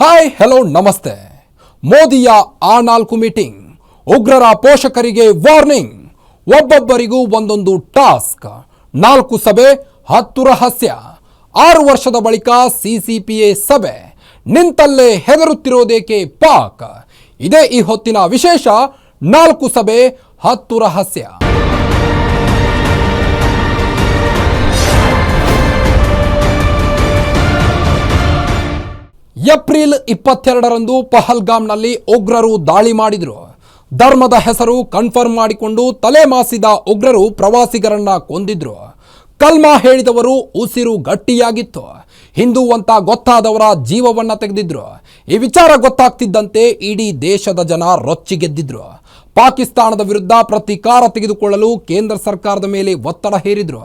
Hi hello ನಮಸ್ತೆ. ಮೋದಿಯ ಆ ನಾಲ್ಕು ಮೀಟಿಂಗ್ ಉಗ್ರರ ಪೋಷಕರಿಗೆ ವಾರ್ನಿಂಗ್ ಒಬ್ಬೊಬ್ಬರಿಗೂ ಒಂದೊಂದು ಟಾಸ್ಕ್ ನಾಲ್ಕು ಸಭೆ, ಹತ್ತು ರಹಸ್ಯ. ಆರು ವರ್ಷದ ಬಳಿಕ ಸಿಸಿಪಿಎ ಸಭೆ. ನಿಂತಲ್ಲೇ ಹೆದರುತ್ತಿರೋದೇಕೆ ಪಾಕ್? ಇದೇ ಈ ಹೊತ್ತಿನ ವಿಶೇಷ, ನಾಲ್ಕು ಸಭೆ, ಹತ್ತು ರಹಸ್ಯ. ಏಪ್ರಿಲ್ ಇಪ್ಪತ್ತೆರಡರಂದು ಪಹಲ್ಗಾಮ್ನಲ್ಲಿ ಉಗ್ರರು ದಾಳಿ ಮಾಡಿದರು. ಧರ್ಮದ ಹೆಸರು ಕನ್ಫರ್ಮ್ ಮಾಡಿಕೊಂಡು ತಲೆ ಮಾಸಿದ ಉಗ್ರರು ಪ್ರವಾಸಿಗರನ್ನ ಕೊಂದಿದ್ರು. ಕಲ್ಮಾ ಹೇಳಿದವರು ಉಸಿರು ಗಟ್ಟಿಯಾಗಿತ್ತು. ಹಿಂದೂ ಅಂತ ಗೊತ್ತಾದವರ ಜೀವವನ್ನ ತೆಗೆದಿದ್ರು. ಈ ವಿಚಾರ ಗೊತ್ತಾಗ್ತಿದ್ದಂತೆ ಇಡೀ ದೇಶದ ಜನ ರೊಚ್ಚಿಗೆದ್ದಿದ್ರು. ಪಾಕಿಸ್ತಾನದ ವಿರುದ್ಧ ಪ್ರತೀಕಾರ ತೆಗೆದುಕೊಳ್ಳಲು ಕೇಂದ್ರ ಸರ್ಕಾರದ ಮೇಲೆ ಒತ್ತಡ ಹೇರಿದ್ರು.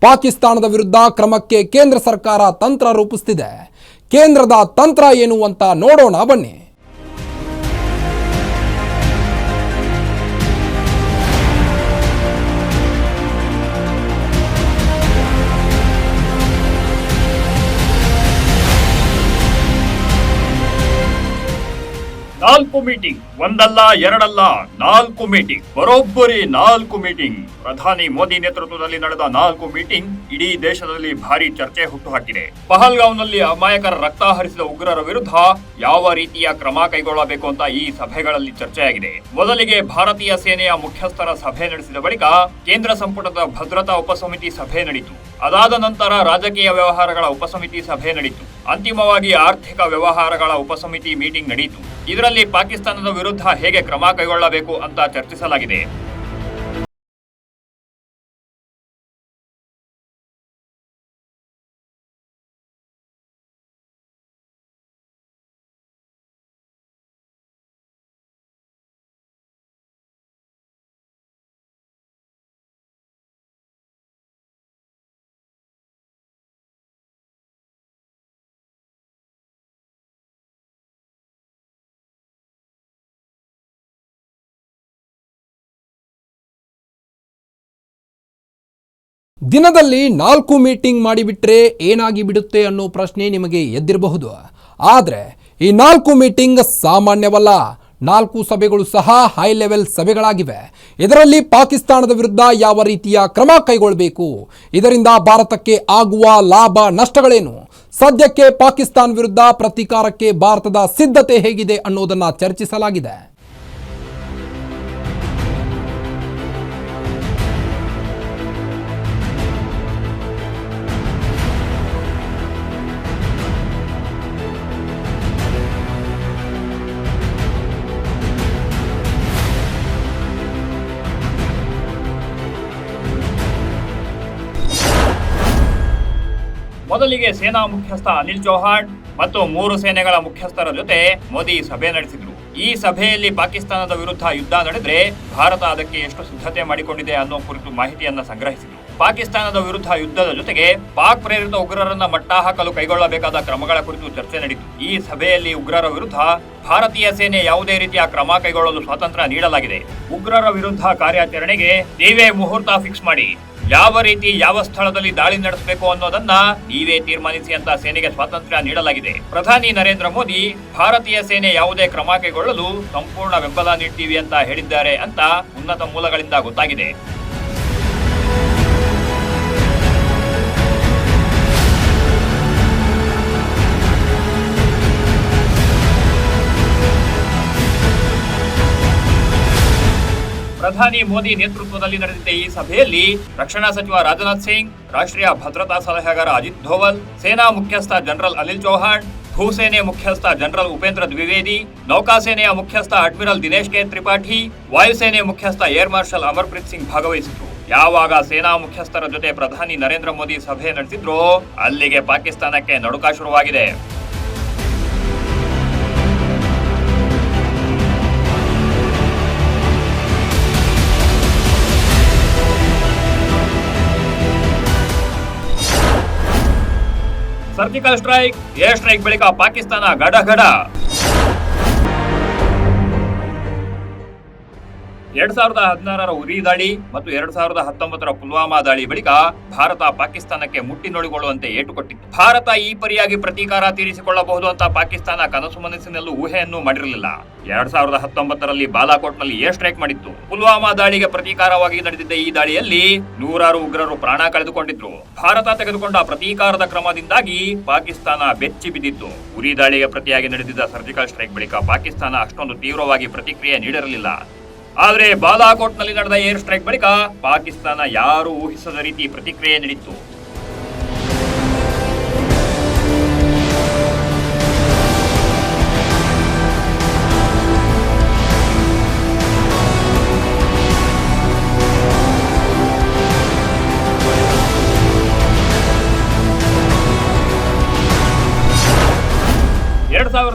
ಪಾಕಿಸ್ತಾನದ ವಿರುದ್ಧ ಕ್ರಮಕ್ಕೆ ಕೇಂದ್ರ ಸರ್ಕಾರ ತಂತ್ರ ರೂಪಿಸ್ತಿದೆ. ಕೇಂದ್ರದ ತಂತ್ರ ಏನು ಅಂತ ನೋಡೋಣ ಬನ್ನಿ. ನಾಲ್ಕು ಮೀಟಿಂಗ್, ಒಂದಲ್ಲ, ಎರಡಲ್ಲ, ನಾಲ್ಕು ಮೀಟಿಂಗ್, ಬರೋಬ್ಬರಿ ನಾಲ್ಕು ಮೀಟಿಂಗ್. ಪ್ರಧಾನಿ ಮೋದಿ ನೇತೃತ್ವದಲ್ಲಿ ನಡೆದ ನಾಲ್ಕು ಮೀಟಿಂಗ್ ಇಡೀ ದೇಶದಲ್ಲಿ ಭಾರಿ ಚರ್ಚೆ ಹುಟ್ಟುಹಾಕಿದೆ. ಪಹಲ್ಗಾಂವ್ನಲ್ಲಿ ಅಮಾಯಕರ ರಕ್ತ ಹರಿಸಿದ ಉಗ್ರರ ವಿರುದ್ಧ ಯಾವ ರೀತಿಯ ಕ್ರಮ ಕೈಗೊಳ್ಳಬೇಕು ಅಂತ ಈ ಸಭೆಗಳಲ್ಲಿ ಚರ್ಚೆಯಾಗಿದೆ. ಮೊದಲಿಗೆ ಭಾರತೀಯ ಸೇನೆಯ ಮುಖ್ಯಸ್ಥರ ಸಭೆ ನಡೆಸಿದ ಬಳಿಕ ಕೇಂದ್ರ ಸಂಪುಟದ ಭದ್ರತಾ ಉಪಸಮಿತಿ ಸಭೆ ನಡೆಯಿತು ಅದಾದ ನಂತರ ರಾಜಕೀಯ ವ್ಯವಹಾರಗಳ ಉಪಸಮಿತಿ ಸಭೆ ನಡೆಯಿತು ಅಂತಿಮವಾಗಿ ಆರ್ಥಿಕ ವ್ಯವಹಾರಗಳ ಉಪಸಮಿತಿ ಮೀಟಿಂಗ್ ನಡೆಯಿತು. ಇದರಲ್ಲಿ ಪಾಕಿಸ್ತಾನದ ವಿರುದ್ಧ ಹೇಗೆ ಕ್ರಮ ಕೈಗೊಳ್ಳಬೇಕು ಅಂತ ಚರ್ಚಿಸಲಾಗಿದೆ. ದಿನದಲ್ಲಿ ನಾಲ್ಕು ಮೀಟಿಂಗ್ ಮಾಡಿಬಿಟ್ರೆ ಏನಾಗಿ ಬಿಡುತ್ತೆ ಅನ್ನೋ ಪ್ರಶ್ನೆ ನಿಮಗೆ ಎದ್ದಿರಬಹುದು. ಆದರೆ, ಈ ನಾಲ್ಕು ಮೀಟಿಂಗ್ ಸಾಮಾನ್ಯವಲ್ಲ. ನಾಲ್ಕು ಸಭೆಗಳು ಸಹ ಹೈ ಲೆವೆಲ್ ಸಭೆಗಳಾಗಿವೆ. ಇದರಲ್ಲಿ ಪಾಕಿಸ್ತಾನದ ವಿರುದ್ಧ ಯಾವ ರೀತಿಯ ಕ್ರಮ ಕೈಗೊಳ್ಳಬೇಕು? ಇದರಿಂದ ಭಾರತಕ್ಕೆ ಆಗುವ ಲಾಭ, ನಷ್ಟಗಳೇನು? ಸದ್ಯಕ್ಕೆ ಪಾಕಿಸ್ತಾನ ವಿರುದ್ಧ ಪ್ರತೀಕಾರಕ್ಕೆ ಭಾರತದ ಸಿದ್ಧತೆ ಹೇಗಿದೆ ಅನ್ನೋದನ್ನು ಚರ್ಚಿಸಲಾಗಿದೆ. ಮೊದಲಿಗೆ ಸೇನಾ ಮುಖ್ಯಸ್ಥ ಅನಿಲ್ ಚೌಹಾಣ್ ಮತ್ತು ಮೂರು ಸೇನೆಗಳ ಮುಖ್ಯಸ್ಥರ ಜೊತೆ ಮೋದಿ ಸಭೆ ನಡೆಸಿದ್ರು. ಈ ಸಭೆಯಲ್ಲಿ ಪಾಕಿಸ್ತಾನದ ವಿರುದ್ಧ ಯುದ್ಧ ನಡೆದ್ರೆ ಭಾರತ ಅದಕ್ಕೆ ಎಷ್ಟು ಸಿದ್ಧತೆ ಮಾಡಿಕೊಂಡಿದೆ ಅನ್ನೋ ಕುರಿತು ಮಾಹಿತಿಯನ್ನ ಸಂಗ್ರಹಿಸಿದರು. ಪಾಕಿಸ್ತಾನದ ವಿರುದ್ಧ ಯುದ್ಧದ ಜೊತೆಗೆ ಪಾಕ್ ಪ್ರೇರಿತ ಉಗ್ರರನ್ನ ಮಟ್ಟ ಹಾಕಲು ಕೈಗೊಳ್ಳಬೇಕಾದ ಕ್ರಮಗಳ ಕುರಿತು ಚರ್ಚೆ ನಡೆಯಿತು ಈ ಸಭೆಯಲ್ಲಿ ಉಗ್ರರ ವಿರುದ್ಧ ಭಾರತೀಯ ಸೇನೆ ಯಾವುದೇ ರೀತಿಯ ಕ್ರಮ ಕೈಗೊಳ್ಳಲು ಸ್ವಾತಂತ್ರ್ಯ ನೀಡಲಾಗಿದೆ. ಉಗ್ರರ ವಿರುದ್ಧ ಕಾರ್ಯಾಚರಣೆಗೆ ನೀವೇ ಮುಹೂರ್ತ ಫಿಕ್ಸ್ ಮಾಡಿ. ಯಾವ ರೀತಿ ಯಾವ ಸ್ಥಳದಲ್ಲಿ ದಾಳಿ ನಡೆಸಬೇಕು ಅನ್ನೋದನ್ನ ನೀವೇ ತೀರ್ಮಾನಿಸಿ ಅಂತ ಸೇನೆಗೆ ಸ್ವಾತಂತ್ರ್ಯ ನೀಡಲಾಗಿದೆ. ಪ್ರಧಾನಿ ನರೇಂದ್ರ ಮೋದಿ, ಭಾರತೀಯ ಸೇನೆ ಯಾವುದೇ ಕ್ರಮ ಕೈಗೊಳ್ಳಲು ಸಂಪೂರ್ಣ ಬೆಂಬಲ ನೀಡ್ತೀವಿ ಅಂತ ಹೇಳಿದ್ದಾರೆ ಅಂತ ಉನ್ನತ ಮೂಲಗಳಿಂದ ಗೊತ್ತಾಗಿದೆ. ಪ್ರಧಾನಿ ಮೋದಿ ನೇತೃತ್ವದಲ್ಲಿ ನಡೆದಿದ್ದ ಈ ಸಭೆಯಲ್ಲಿ ರಕ್ಷಣಾ ಸಚಿವ ರಾಜನಾಥ್ ಸಿಂಗ್, ರಾಷ್ಟ್ರೀಯ ಭದ್ರತಾ ಸಲಹೆಗಾರ ಅಜಿತ್ ಧೋವಲ್ ಸೇನಾ ಮುಖ್ಯಸ್ಥ ಜನರಲ್ ಅನಿಲ್ ಚೌಹಾಣ್, ಭೂಸೇನೆ ಮುಖ್ಯಸ್ಥ ಜನರಲ್ ಉಪೇಂದ್ರ ದ್ವಿವೇದಿ, ನೌಕಾಸೇನೆಯ ಮುಖ್ಯಸ್ಥ ಅಡ್ಮಿರಲ್ ದಿನೇಶ್ ಕೆ ತ್ರಿಪಾಠಿ, ವಾಯುಸೇನೆ ಮುಖ್ಯಸ್ಥ ಏರ್ ಮಾರ್ಷಲ್ ಅಮರ್ಪ್ರೀತ್ ಸಿಂಗ್ ಭಾಗವಹಿಸಿದ್ರು. ಯಾವಾಗ ಸೇನಾ ಮುಖ್ಯಸ್ಥರ ಜೊತೆ ಪ್ರಧಾನಿ ನರೇಂದ್ರ ಮೋದಿ ಸಭೆ ನಡೆಸಿದ್ರೋ, ಅಲ್ಲಿಗೆ ಪಾಕಿಸ್ತಾನಕ್ಕೆ ನಡುಕ ಶುರುವಾಗಿದೆ ಸರ್ಜಿಕಲ್ ಸ್ಟ್ರೈಕ್ ಏರ್ ಸ್ಟ್ರೈಕ್ ಬಳಿಕ ಪಾಕಿಸ್ತಾನ ಗಡಗಡ. ಎರಡ್ ಸಾವಿರದ ಹದಿನಾರರ ಉರಿ ದಾಳಿ ಮತ್ತು ಎರಡ್ ಸಾವಿರದ ಹತ್ತೊಂಬತ್ತರ ಪುಲ್ವಾಮಾ ದಾಳಿ ಬಳಿಕ ಭಾರತ ಪಾಕಿಸ್ತಾನಕ್ಕೆ ಮುಟ್ಟಿ ನೋಡಿಕೊಳ್ಳುವಂತೆ ಏಟು ಕೊಟ್ಟಿತ್ತು ಭಾರತ ಈ ಪರಿಯಾಗಿ ಪ್ರತೀಕಾರ ತೀರಿಸಿಕೊಳ್ಳಬಹುದು ಅಂತ ಪಾಕಿಸ್ತಾನ ಕನಸು ಮನಸ್ಸಿನಲ್ಲೂ ಊಹೆಯನ್ನು ಮಾಡಿರಲಿಲ್ಲ. ಎರಡ್ ಸಾವಿರದ ಹತ್ತೊಂಬತ್ತರಲ್ಲಿ ಬಾಲಾಕೋಟ್ನಲ್ಲಿ ಏರ್ ಸ್ಟ್ರೈಕ್ ಮಾಡಿತ್ತು. ಪುಲ್ವಾಮಾ ದಾಳಿಗೆ ಪ್ರತೀಕಾರವಾಗಿ ನಡೆದಿದ್ದ ಈ ದಾಳಿಯಲ್ಲಿ ನೂರಾರು ಉಗ್ರರು ಪ್ರಾಣ ಕಳೆದುಕೊಂಡಿದ್ರು. ಭಾರತ ತೆಗೆದುಕೊಂಡ ಪ್ರತೀಕಾರದ ಕ್ರಮದಿಂದಾಗಿ ಪಾಕಿಸ್ತಾನ ಬೆಚ್ಚಿ ಬಿದ್ದಿತ್ತು. ಉರಿ ದಾಳಿಗೆ ಪ್ರತಿಯಾಗಿ ನಡೆದಿದ್ದ ಸರ್ಜಿಕಲ್ ಸ್ಟ್ರೈಕ್ ಬಳಿಕ ಪಾಕಿಸ್ತಾನ ಅಷ್ಟೊಂದು ತೀವ್ರವಾಗಿ ಪ್ರತಿಕ್ರಿಯೆ ನೀಡಿರಲಿಲ್ಲ. ಆದರೆ ಬಾಲಾಕೋಟ್ನಲ್ಲಿ ನಡೆದ ಏರ್ ಸ್ಟ್ರೈಕ್ ಬಳಿಕ ಪಾಕಿಸ್ತಾನ ಯಾರು ಊಹಿಸದ ರೀತಿ ಪ್ರತಿಕ್ರಿಯೆ ನೀಡಿತ್ತು.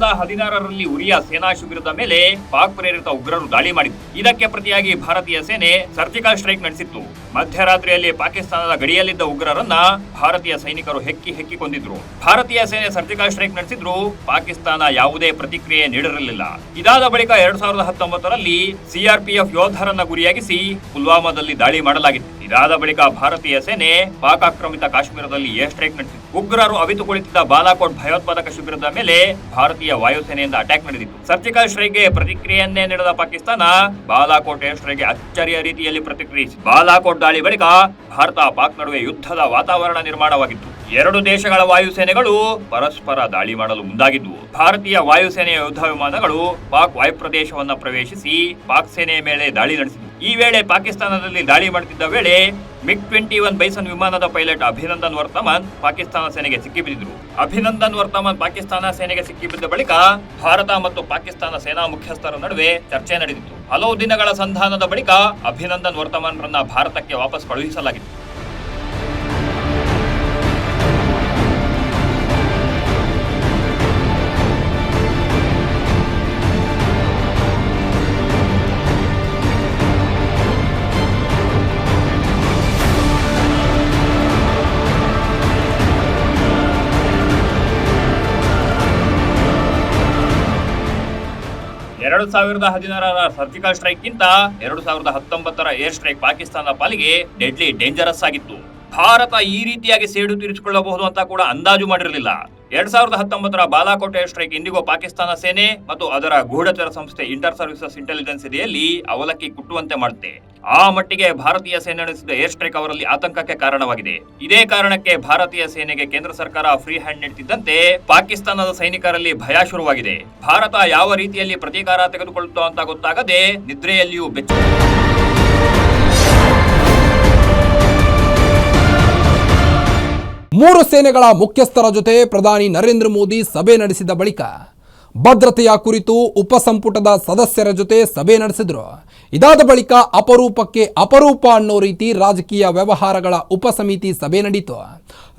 ಸಾವಿರದ ಹದಿನಾರರಲ್ಲಿ ಉರಿಯ ಸೇನಾ ಶಿಬಿರದ ಮೇಲೆ ಪಾಕ್ ಪ್ರೇರಿತ ಉಗ್ರರು ದಾಳಿ ಮಾಡಿತ್ತು ಇದಕ್ಕೆ ಪ್ರತಿಯಾಗಿ ಭಾರತೀಯ ಸೇನೆ ಸರ್ಜಿಕಲ್ ಸ್ಟ್ರೈಕ್ ನಡೆಸಿತ್ತು. ಮಧ್ಯರಾತ್ರಿಯಲ್ಲಿ ಪಾಕಿಸ್ತಾನದ ಗಡಿಯಲ್ಲಿದ್ದ ಉಗ್ರರನ್ನ ಭಾರತೀಯ ಸೈನಿಕರು ಹೆಕ್ಕಿ ಹೆಕ್ಕಿ ಕೊಂದಿದ್ರು. ಭಾರತೀಯ ಸೇನೆ ಸರ್ಜಿಕಲ್ ಸ್ಟ್ರೈಕ್ ನಡೆಸಿದ್ರು ಪಾಕಿಸ್ತಾನ ಯಾವುದೇ ಪ್ರತಿಕ್ರಿಯೆ ನೀಡಿರಲಿಲ್ಲ. ಇದಾದ ಬಳಿಕ ಎರಡ್ ಸಾವಿರದ ಹತ್ತೊಂಬತ್ತರಲ್ಲಿ ಸಿಆರ್ಪಿಎಫ್ ಯೋಧರನ್ನ ಗುರಿಯಾಗಿಸಿ ಪುಲ್ವಾಮಾದಲ್ಲಿ ದಾಳಿ ಮಾಡಲಾಗಿತ್ತು. ಇದಾದ ಬಳಿಕ ಭಾರತೀಯ ಸೇನೆ ಪಾಕ್ ಆಕ್ರಮಿತ ಕಾಶ್ಮೀರದಲ್ಲಿ ಏರ್ ಸ್ಟ್ರೈಕ್ ನಡೆಸಿತು ಉಗ್ರರು ಅವಿತು ಕುಳಿತಿದ್ದ ಬಾಲಾಕೋಟ್ ಭಯೋತ್ಪಾದಕ ಶಿಬಿರದ ಮೇಲೆ ಭಾರತೀಯ ವಾಯುಸೇನೆಯಿಂದ ಅಟ್ಯಾಕ್ ನಡೆದಿತ್ತು. ಸರ್ಜಿಕಲ್ ಸ್ಟ್ರೈಕ್ಗೆ ಪ್ರತಿಕ್ರಿಯೆಯನ್ನೇ ನೀಡಿದ ಪಾಕಿಸ್ತಾನ ಬಾಲಾಕೋಟ್ ಏರ್ ಸ್ಟ್ರೈಕ್ಗೆ ಅಚ್ಚರಿಯ ರೀತಿಯಲ್ಲಿ ಪ್ರತಿಕ್ರಿಯಿಸಿ ಬಾಲಾಕೋಟ್ ದಾಳಿ ಬಳಿಕ ಭಾರತ ಪಾಕ್ ನಡುವೆ ಯುದ್ಧದ ವಾತಾವರಣ ನಿರ್ಮಾಣವಾಗಿತ್ತು. ಎರಡು ದೇಶಗಳ ವಾಯುಸೇನೆಗಳು ಪರಸ್ಪರ ದಾಳಿ ಮಾಡಲು ಮುಂದಾಗಿದ್ವು. ಭಾರತೀಯ ವಾಯುಸೇನೆಯ ಯುದ್ಧ ವಿಮಾನಗಳು ಪಾಕ್ ವಾಯುಪ್ರದೇಶವನ್ನು ಪ್ರವೇಶಿಸಿ ಪಾಕ್ ಸೇನೆಯ ಮೇಲೆ ದಾಳಿ ನಡೆಸಿದವು. ಈ ವೇಳೆ ಪಾಕಿಸ್ತಾನದಲ್ಲಿ ದಾಳಿ ಮಾಡುತ್ತಿದ್ದ ವೇಳೆ ಮಿಗ್ ಟ್ವೆಂಟಿ ಒನ್ ಬೈಸನ್ ವಿಮಾನದ ಪೈಲಟ್ ಅಭಿನಂದನ್ ವರ್ತಮಾನ್ ಪಾಕಿಸ್ತಾನ ಸೇನೆಗೆ ಸಿಕ್ಕಿಬಿದ್ದರು ಅಭಿನಂದನ್ ವರ್ತಮಾನ್ ಪಾಕಿಸ್ತಾನ ಸೇನೆಗೆ ಸಿಕ್ಕಿಬಿದ್ದ ಬಳಿಕ ಭಾರತ ಮತ್ತು ಪಾಕಿಸ್ತಾನ ಸೇನಾ ಮುಖ್ಯಸ್ಥರ ನಡುವೆ ಚರ್ಚೆ ನಡೆದಿತ್ತು. ಹಲವು ದಿನಗಳ ಸಂಧಾನದ ಬಳಿಕ ಅಭಿನಂದನ್ ವರ್ತಮಾನ್ರನ್ನ ಭಾರತಕ್ಕೆ ವಾಪಸ್ ಕಳುಹಿಸಲಾಗಿತ್ತು ಎರಡು ಸಾವಿರದ ಹದಿನಾರರ ಸರ್ಜಿಕಲ್ ಸ್ಟ್ರೈಕ್ ಗಿಂತ ಎರಡು ಸಾವಿರದ ಹತ್ತೊಂಬತ್ತರ ಏರ್ ಸ್ಟ್ರೈಕ್ ಪಾಕಿಸ್ತಾನ ಪಾಲಿಗೆ ಡೆಡ್ಲಿ ಡೇಂಜರಸ್ ಆಗಿತ್ತು. ಭಾರತ ಈ ರೀತಿಯಾಗಿ ಸೇಡು ತೀರಿಸಿಕೊಳ್ಳಬಹುದು ಅಂತ ಕೂಡ ಅಂದಾಜು ಮಾಡಿರಲಿಲ್ಲ. ಎರಡ್ ಸಾವಿರದ ಹತ್ತೊಂಬತ್ತರ ಬಾಲಾಕೋಟ್ ಸ್ಟ್ರೈಕ್ ಇಂದಿಗೂ ಪಾಕಿಸ್ತಾನ ಸೇನೆ ಮತ್ತು ಅದರ ಗೂಢಚರ ಸಂಸ್ಥೆ ಇಂಟರ್ ಸರ್ವಿಸಸ್ ಇಂಟೆಲಿಜೆನ್ಸ್ ಇದೆಯಲ್ಲಿ ಅವಲಕ್ಕಿ ಕುಟ್ಟುವಂತೆ ಮಾಡುತ್ತೆ. ಆ ಮಟ್ಟಿಗೆ ಭಾರತೀಯ ಸೇನೆ ನಡೆಸಿದ ಏರ್ ಸ್ಟ್ರೈಕ್ ಅವರಲ್ಲಿ ಆತಂಕಕ್ಕೆ ಕಾರಣವಾಗಿದೆ. ಇದೇ ಕಾರಣಕ್ಕೆ ಭಾರತೀಯ ಸೇನೆಗೆ ಕೇಂದ್ರ ಸರ್ಕಾರ ಫ್ರೀ ಹ್ಯಾಂಡ್ ನೀಡುತ್ತಿದ್ದಂತೆ ಪಾಕಿಸ್ತಾನದ ಸೈನಿಕರಲ್ಲಿ ಭಯ ಶುರುವಾಗಿದೆ. ಭಾರತ ಯಾವ ರೀತಿಯಲ್ಲಿ ಪ್ರತೀಕಾರ ತೆಗೆದುಕೊಳ್ಳುತ್ತೋ ಅಂತ ಗೊತ್ತಾಗದೆ ನಿದ್ರೆಯಲ್ಲಿಯೂ ಬೆಚ್ಚ ಮೂರು ಸೇನೆಗಳ ಮುಖ್ಯಸ್ಥರ ಜೊತೆ ಪ್ರಧಾನಿ ನರೇಂದ್ರ ಮೋದಿ ಸಭೆ ನಡೆಸಿದ ಬಳಿಕ ಭದ್ರತೆಯ ಕುರಿತು ಉಪಸಂಪುಟದ ಸದಸ್ಯರ ಜೊತೆ ಸಭೆ ನಡೆಸಿದ್ರು. ಇದಾದ ಬಳಿಕ ಅಪರೂಪಕ್ಕೆ ಅಪರೂಪ ಅನ್ನೋ ರೀತಿ ರಾಜಕೀಯ ವ್ಯವಹಾರಗಳ ಉಪಸಮಿತಿ ಸಭೆ ನಡೀತು.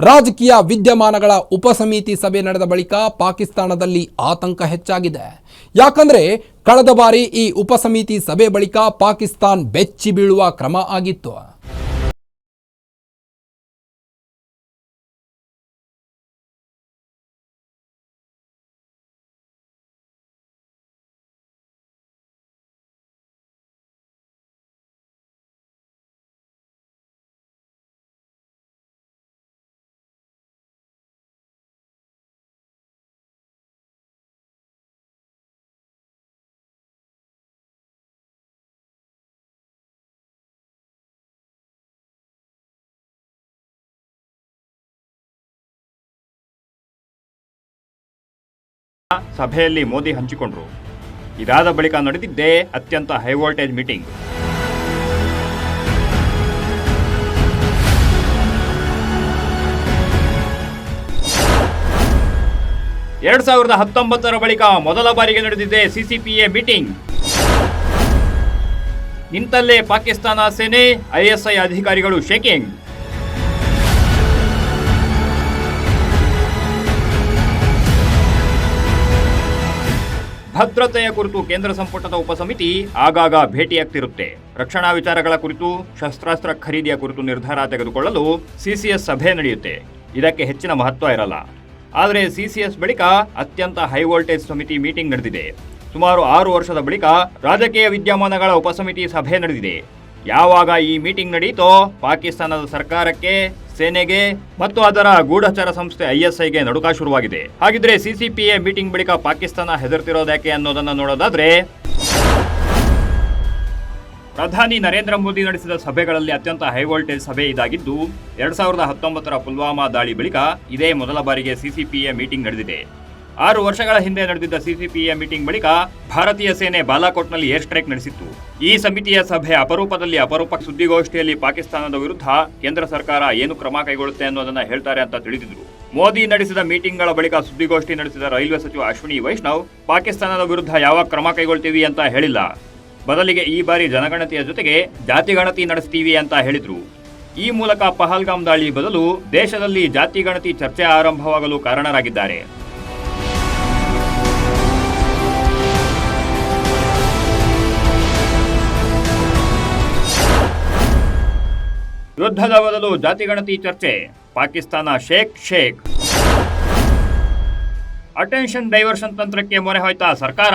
ರಾಜಕೀಯ ವಿದ್ಯಮಾನಗಳ ಉಪಸಮಿತಿ ಸಭೆ ನಡೆದ ಬಳಿಕ ಪಾಕಿಸ್ತಾನದಲ್ಲಿ ಆತಂಕ ಹೆಚ್ಚಾಗಿದೆ. ಯಾಕಂದ್ರೆ ಕಳೆದ ಬಾರಿ ಈ ಉಪಸಮಿತಿ ಸಭೆ ಬಳಿಕ ಪಾಕಿಸ್ತಾನ್ ಬೆಚ್ಚಿ ಬೀಳುವ ಕ್ರಮ ಆಗಿತ್ತು. ಸಭೆಯಲ್ಲಿ ಮೋದಿ ಹಂಚಿಕೊಂಡ್ರು. ಇದಾದ ಬಳಿಕ ನಡೆದಿದ್ದೇ ಅತ್ಯಂತ ಹೈ ವೋಲ್ಟೇಜ್ ಮೀಟಿಂಗ್ ಎರಡ್ ಸಾವಿರದ ಹತ್ತೊಂಬತ್ತರ ಬಳಿಕ ಮೊದಲ ಬಾರಿಗೆ ನಡೆದಿದೆ ಸಿಸಿಪಿಎ ಮೀಟಿಂಗ್ ನಿಂತಲ್ಲೇ ಪಾಕಿಸ್ತಾನ ಸೇನೆ ಐಎಸ್ಐ ಅಧಿಕಾರಿಗಳು ಶೇಕಿಂಗ್ ಭದ್ರತೆಯ ಕುರಿತು ಕೇಂದ್ರ ಸಂಪುಟದ ಉಪಸಮಿತಿ ಆಗಾಗ ಭೇಟಿಯಾಗ್ತಿರುತ್ತೆ. ರಕ್ಷಣಾ ವಿಚಾರಗಳ ಕುರಿತು, ಶಸ್ತ್ರಾಸ್ತ್ರ ಖರೀದಿಯ ಕುರಿತು ನಿರ್ಧಾರ ತೆಗೆದುಕೊಳ್ಳಲು ಸಿಸಿಎಸ್ ಸಭೆ ನಡೆಯುತ್ತೆ. ಇದಕ್ಕೆ ಹೆಚ್ಚಿನ ಮಹತ್ವ ಇರಲ್ಲ. ಆದರೆ ಸಿಸಿಎಸ್ ಬಳಿಕ ಅತ್ಯಂತ ಹೈ ವೋಲ್ಟೇಜ್ ಸಮಿತಿ ಮೀಟಿಂಗ್ ನಡೆದಿದೆ. ಸುಮಾರು ಆರು ವರ್ಷದ ಬಳಿಕ ರಾಜಕೀಯ ವಿದ್ಯಮಾನಗಳ ಉಪಸಮಿತಿ ಸಭೆ ನಡೆದಿದೆ. ಯಾವಾಗ ಈ ಮೀಟಿಂಗ್ ನಡೆಯಿತೋ, ಪಾಕಿಸ್ತಾನದ ಸರ್ಕಾರಕ್ಕೆ ಸೇನೆಗೆ ಮತ್ತು ಅದರ ಗೂಢಚರ ಸಂಸ್ಥೆ ಐಎಸ್ಐಗೆ ನಡುಕ ಶುರುವಾಗಿದೆ. ಹಾಗಿದ್ರೆ ಸಿಸಿಪಿಎ ಮೀಟಿಂಗ್ ಬಳಿಕ ಪಾಕಿಸ್ತಾನ ಹೆದರ್ತಿರೋದ್ಯಾಕೆ ಅನ್ನೋದನ್ನ ನೋಡೋದಾದ್ರೆ, ಪ್ರಧಾನಿ ನರೇಂದ್ರ ಮೋದಿ ನಡೆಸಿದ ಸಭೆಗಳಲ್ಲಿ ಅತ್ಯಂತ ಹೈವೋಲ್ಟೇಜ್ ಸಭೆ ಇದಾಗಿದ್ದು, ಎರಡ್ ಸಾವಿರದ ಹತ್ತೊಂಬತ್ತರ ಪುಲ್ವಾಮಾ ದಾಳಿ ಬಳಿಕ ಇದೇ ಮೊದಲ ಬಾರಿಗೆ ಸಿಸಿಪಿಎ ಮೀಟಿಂಗ್ ನಡೆದಿದೆ. ಆರು ವರ್ಷಗಳ ಹಿಂದೆ ನಡೆದಿದ್ದ ಸಿಸಿಪಿಯ ಮೀಟಿಂಗ್ ಬಳಿಕ ಭಾರತೀಯ ಸೇನೆ ಬಾಲಾಕೋಟ್ನಲ್ಲಿ ಏರ್ ಸ್ಟ್ರೈಕ್ ನಡೆಸಿತ್ತು. ಈ ಸಮಿತಿಯ ಸಭೆ ಅಪರೂಪದಲ್ಲಿ ಅಪರೂಪ ಸುದ್ದಿಗೋಷ್ಠಿಯಲ್ಲಿ ಪಾಕಿಸ್ತಾನದ ವಿರುದ್ಧ ಕೇಂದ್ರ ಸರ್ಕಾರ ಏನು ಕ್ರಮ ಕೈಗೊಳ್ಳುತ್ತೆ ಅನ್ನೋದನ್ನ ಹೇಳ್ತಾರೆ ಅಂತ ತಿಳಿದಿದ್ರು. ಮೋದಿ ನಡೆಸಿದ ಮೀಟಿಂಗ್ಗಳ ಬಳಿಕ ಸುದ್ದಿಗೋಷ್ಠಿ ನಡೆಸಿದ ರೈಲ್ವೆ ಸಚಿವ ಅಶ್ವಿನಿ ವೈಷ್ಣವ್, ಪಾಕಿಸ್ತಾನದ ವಿರುದ್ಧ ಯಾವ ಕ್ರಮ ಕೈಗೊಳ್ತೀವಿ ಅಂತ ಹೇಳಿಲ್ಲ. ಬದಲಿಗೆ ಈ ಬಾರಿ ಜನಗಣತಿಯ ಜೊತೆಗೆ ಜಾತಿ ಗಣತಿ ನಡೆಸ್ತೀವಿ ಅಂತ ಹೇಳಿದ್ರು. ಈ ಮೂಲಕ ಪಹಲ್ಗಾಮ್ ದಾಳಿ ಬದಲು ದೇಶದಲ್ಲಿ ಜಾತಿ ಗಣತಿ ಚರ್ಚೆ ಆರಂಭವಾಗಲು ಕಾರಣರಾಗಿದ್ದಾರೆ. ಯುದ್ಧದ ಬದಲು ಜಾತಿ ಗಣತಿ ಚರ್ಚೆ. Pakistan shake shake attention diversion ತಂತ್ರಕ್ಕೆ ಮೊರೆ ಹೋಯ್ತಾ ಸರ್ಕಾರ.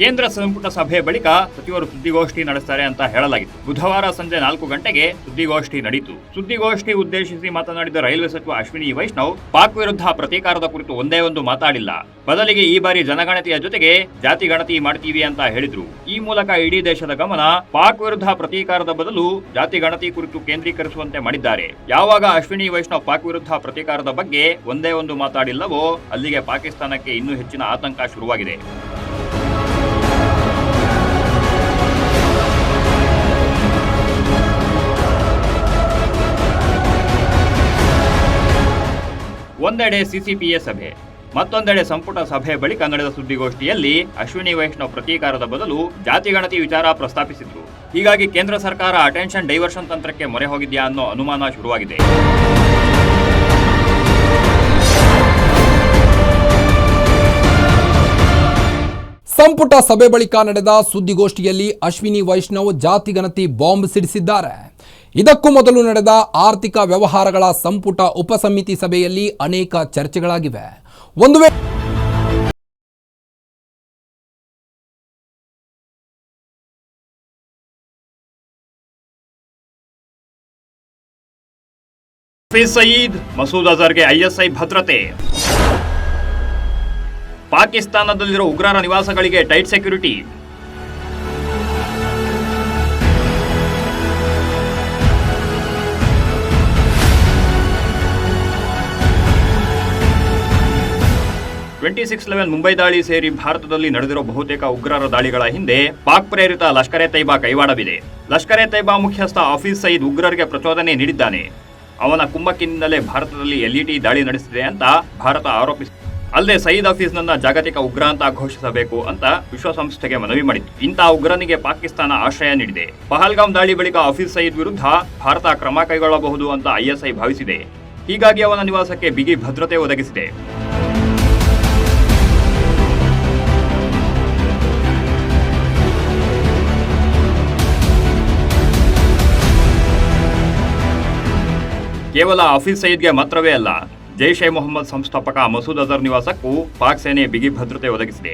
ಕೇಂದ್ರ ಸಂಪುಟ ಸಭೆ ಬಳಿಕ ಸಚಿವರು ಸುದ್ದಿಗೋಷ್ಠಿ ನಡೆಸ್ತಾರೆ ಅಂತ ಹೇಳಲಾಗಿತ್ತು. ಬುಧವಾರ ಸಂಜೆ ನಾಲ್ಕು ಗಂಟೆಗೆ ಸುದ್ದಿಗೋಷ್ಠಿ ನಡೆಯಿತು ಸುದ್ದಿಗೋಷ್ಠಿ ಉದ್ದೇಶಿಸಿ ಮಾತನಾಡಿದ ರೈಲ್ವೆ ಸಚಿವ ಅಶ್ವಿನಿ ವೈಷ್ಣವ್, ಪಾಕ್ ವಿರುದ್ಧ ಪ್ರತೀಕಾರದ ಕುರಿತು ಒಂದೇ ಒಂದು ಮಾತಾಡಿಲ್ಲ. ಬದಲಿಗೆ ಈ ಬಾರಿ ಜನಗಣತಿಯ ಜೊತೆಗೆ ಜಾತಿ ಗಣತಿ ಮಾಡ್ತೀವಿ ಅಂತ ಹೇಳಿದ್ರು. ಈ ಮೂಲಕ ಇಡೀ ದೇಶದ ಗಮನ ಪಾಕ್ ವಿರುದ್ಧ ಪ್ರತೀಕಾರದ ಬದಲು ಜಾತಿ ಗಣತಿ ಕುರಿತು ಕೇಂದ್ರೀಕರಿಸುವಂತೆ ಮಾಡಿದ್ದಾರೆ. ಯಾವಾಗ ಅಶ್ವಿನಿ ವೈಷ್ಣವ್ ಪಾಕ್ ವಿರುದ್ಧ ಪ್ರತೀಕಾರದ ಬಗ್ಗೆ ಒಂದೇ ಒಂದು ಮಾತಾಡಿಲ್ಲವೋ, ಅಲ್ಲಿಗೆ ಪಾಕಿಸ್ತಾನಕ್ಕೆ ಇನ್ನೂ ಹೆಚ್ಚಿನ ಆತಂಕ ಶುರುವಾಗಿದೆ. ಒಂದೆಡೆ ಸಿಸಿಪಿಎ ಸಭೆ, ಮತ್ತೊಂದೆಡೆ ಸಂಪುಟ ಸಭೆ ಬಳಿಕ ನಡೆದ ಸುದ್ದಿಗೋಷ್ಠಿಯಲ್ಲಿ ಅಶ್ವಿನಿ ವೈಷ್ಣವ್ ಪ್ರತೀಕಾರದ ಬದಲು ಜಾತಿಗಣತಿ ವಿಚಾರ ಪ್ರಸ್ತಾಪಿಸಿದ್ರು. ಹೀಗಾಗಿ ಕೇಂದ್ರ ಸರ್ಕಾರ ಅಟೆನ್ಷನ್ ಡೈವರ್ಷನ್ ತಂತ್ರಕ್ಕೆ ಮೊರೆ ಹೋಗಿದ್ಯಾ ಅನ್ನೋ ಅನುಮಾನ ಶುರುವಾಗಿದೆ. ಸಂಪುಟ ಸಭೆ ಬಳಿಕ ನಡೆದ ಸುದ್ದಿಗೋಷ್ಠಿಯಲ್ಲಿ ಅಶ್ವಿನಿ ವೈಷ್ಣವ್ ಜಾತಿ ಗಣತಿ ಬಾಂಬ್ ಸಿಡಿಸಿದ್ದಾರೆ. ಇದಕ್ಕೂ ಮೊದಲು ನಡೆದ ಆರ್ಥಿಕ ವ್ಯವಹಾರಗಳ ಸಂಪುಟ ಉಪಸಮಿತಿ ಸಭೆಯಲ್ಲಿ ಅನೇಕ ಚರ್ಚೆಗಳಾಗಿವೆ. ಒಂದು ಸಯೀದ್ ಮಸೂದ್ ಅಜರ್ಗೆ ಐಎಸ್ಐ ಭದ್ರತೆ. ಪಾಕಿಸ್ತಾನದಲ್ಲಿರೋ ಉಗ್ರರ ನಿವಾಸಗಳಿಗೆ tight security. Twenty six eleven Mumbai ದಾಳಿ ಸೇರಿ ಭಾರತದಲ್ಲಿ ನಡೆದಿರೋ ಬಹುತೇಕ ಉಗ್ರರ ದಾಳಿಗಳ ಹಿಂದೆ ಪಾಕ್ ಪ್ರೇರಿತ ಲಷ್ಕರೆ ತೈಬಾ ಕೈವಾಡವಿದೆ. ಲಷ್ಕರೆ ತೈಬಾ ಮುಖ್ಯಸ್ಥ ಆಫೀಸ್ ಸಯೀದ್ ಉಗ್ರರಿಗೆ ಪ್ರಚೋದನೆ ನೀಡಿದ್ದಾನೆ. ಅವನ ಕುಂಭಕ್ಕಿನಿಂದಲೇ ಭಾರತದಲ್ಲಿ ಎಲ್ಇಟಿ ದಾಳಿ ನಡೆಸಿದೆ ಅಂತ ಭಾರತ ಆರೋಪಿಸಿದೆ ಅಲ್ಲದೆ ಸಯೀದ್ ಹಫೀಜ್ನನ್ನ ಜಾಗತಿಕ ಉಗ್ರ ಅಂತ ಘೋಷಿಸಬೇಕು ಅಂತ ವಿಶ್ವಸಂಸ್ಥೆಗೆ ಮನವಿ ಮಾಡಿತ್ತು. ಇಂತಹ ಉಗ್ರನಿಗೆ ಪಾಕಿಸ್ತಾನ ಆಶ್ರಯ ನೀಡಿದೆ. ಪಹಲ್ಗಾಮ್ ದಾಳಿ ಬಳಿಕ ಹಫೀಜ್ ಸಯೀದ್ ವಿರುದ್ಧ ಭಾರತ ಕ್ರಮ ಕೈಗೊಳ್ಳಬಹುದು ಅಂತ ಐಎಸ್ಐ ಭಾವಿಸಿದೆ. ಹೀಗಾಗಿ ಅವನ ನಿವಾಸಕ್ಕೆ ಬಿಗಿ ಭದ್ರತೆ ಒದಗಿಸಿದೆ. ಕೇವಲ ಹಫೀಜ್ ಸಯೀದ್ಗೆ ಮಾತ್ರವೇ ಅಲ್ಲ ಜೈಷ್ ಎ ಮೊಹಮ್ಮದ್ ಸಂಸ್ಥಾಪಕ ಮಸೂದ್ ಅಜರ್ ನಿವಾಸಕ್ಕೂ ಪಾಕ್ ಸೇನೆ ಬಿಗಿ ಭದ್ರತೆ ಒದಗಿಸಿದೆ.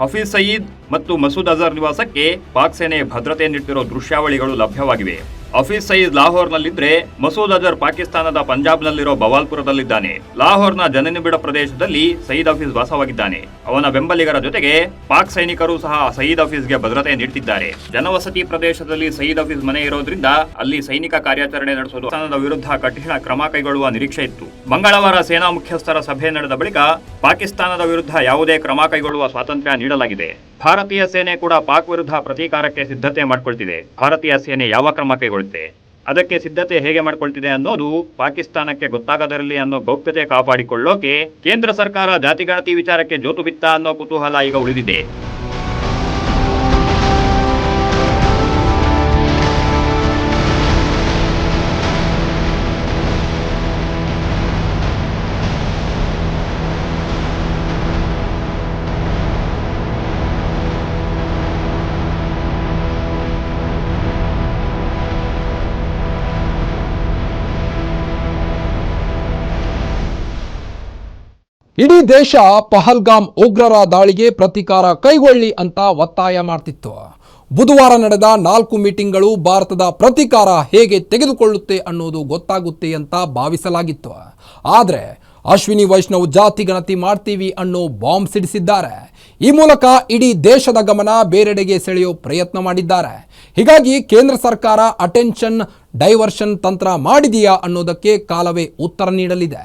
ಹಫೀಜ್ ಸಯೀದ್ ಮತ್ತು ಮಸೂದ್ ಅಜರ್ ನಿವಾಸಕ್ಕೆ ಪಾಕ್ ಸೇನೆ ಭದ್ರತೆ ನೀಡುತ್ತಿರುವ ದೃಶ್ಯಾವಳಿಗಳು ಲಭ್ಯವಾಗಿವೆ. ಹಫೀಜ್ ಸಯೀದ್ ಲಾಹೋರ್ನಲ್ಲಿದ್ರೆ ಮಸೂದ್ ಅಜರ್ ಪಾಕಿಸ್ತಾನದ ಪಂಜಾಬ್ನಲ್ಲಿರೋ ಬವಾಲ್ಪುರದಲ್ಲಿದ್ದಾನೆ. ಲಾಹೋರ್ನ ಜನನಿಬಿಡ ಪ್ರದೇಶದಲ್ಲಿ ಸಯೀದ್ ಅಫೀಸ್ ವಾಸವಾಗಿದ್ದಾನೆ. ಅವನ ಬೆಂಬಲಿಗರ ಜೊತೆಗೆ ಪಾಕ್ ಸೈನಿಕರು ಸಹ ಸಯೀದ್ ಅಫೀಸ್ಗೆ ಭದ್ರತೆ ನೀಡುತ್ತಿದ್ದಾರೆ ಜನವಸತಿ ಪ್ರದೇಶದಲ್ಲಿ ಸಯೀದ್ ಅಫೀಸ್ ಮನೆ ಇರೋದ್ರಿಂದ ಅಲ್ಲಿ ಸೈನಿಕ ಕಾರ್ಯಾಚರಣೆ ನಡೆಸಲು ಪಾಕಿಸ್ತಾನದ ವಿರುದ್ಧ ಕಠಿಣ ಕ್ರಮ ಕೈಗೊಳ್ಳುವ ನಿರೀಕ್ಷೆ ಇತ್ತು. ಮಂಗಳವಾರ ಸೇನಾ ಮುಖ್ಯಸ್ಥರ ಸಭೆ ನಡೆದ ಬಳಿಕ ಪಾಕಿಸ್ತಾನದ ವಿರುದ್ಧ ಯಾವುದೇ ಕ್ರಮ ಕೈಗೊಳ್ಳುವ ಸ್ವಾತಂತ್ರ್ಯ ನೀಡಲಾಗಿದೆ. ಭಾರತೀಯ ಸೇನೆ ಕೂಡ ಪಾಕ್ ವಿರುದ್ಧ ಪ್ರತೀಕಾರಕ್ಕೆ ಸಿದ್ಧತೆ ಮಾಡಿಕೊಳ್ತಿದೆ. ಭಾರತೀಯ ಸೇನೆ ಯಾವ ಕ್ರಮ ಕೈಗೊಳ್ಳುತ್ತೆ ಅದಕ್ಕೆ ಸಿದ್ಧತೆ ಹೇಗೆ ಮಾಡ್ಕೊಳ್ತಿದೆ ಅನ್ನೋದು ಪಾಕಿಸ್ತಾನಕ್ಕೆ ಗೊತ್ತಾಗದರಲ್ಲಿ ಅನ್ನೋ ಗೌಪ್ಯತೆ ಕಾಪಾಡಿಕೊಳ್ಳೋಕೆ ಕೇಂದ್ರ ಸರ್ಕಾರ ಜಾತಿಗಣತಿ ವಿಚಾರಕ್ಕೆ ಜೋತು ಬಿತ್ತ ಅನ್ನೋ ಕುತೂಹಲ ಈಗ ಉಳಿದಿದೆ. ಇಡೀ ದೇಶ ಪಹಲ್ಗಾಮ್ ಉಗ್ರರ ದಾಳಿಗೆ ಪ್ರತೀಕಾರ ಕೈಗೊಳ್ಳಿ ಅಂತ ಒತ್ತಾಯ ಮಾಡ್ತಿತ್ತು. ಬುಧವಾರ ನಡೆದ ನಾಲ್ಕು ಮೀಟಿಂಗ್ಗಳು ಭಾರತದ ಪ್ರತೀಕಾರ ಹೇಗೆ ತೆಗೆದುಕೊಳ್ಳುತ್ತೆ ಅನ್ನೋದು ಗೊತ್ತಾಗುತ್ತೆ ಅಂತ ಭಾವಿಸಲಾಗಿತ್ತು. ಆದರೆ ಅಶ್ವಿನಿ ವೈಷ್ಣವ್ ಜಾತಿ ಗಣತಿ ಮಾಡ್ತೀವಿ ಅನ್ನೋ ಬಾಂಬ್ ಸಿಡಿಸಿದ್ದಾರೆ. ಈ ಮೂಲಕ ಇಡೀ ದೇಶದ ಗಮನ ಬೇರೆಡೆಗೆ ಸೆಳೆಯೋ ಪ್ರಯತ್ನ ಮಾಡಿದ್ದಾರೆ. ಹೀಗಾಗಿ ಕೇಂದ್ರ ಸರ್ಕಾರ ಅಟೆನ್ಷನ್ ಡೈವರ್ಷನ್ ತಂತ್ರ ಮಾಡಿದೆಯಾ ಅನ್ನೋದಕ್ಕೆ ಕಾಲವೇ ಉತ್ತರ ನೀಡಲಿದೆ.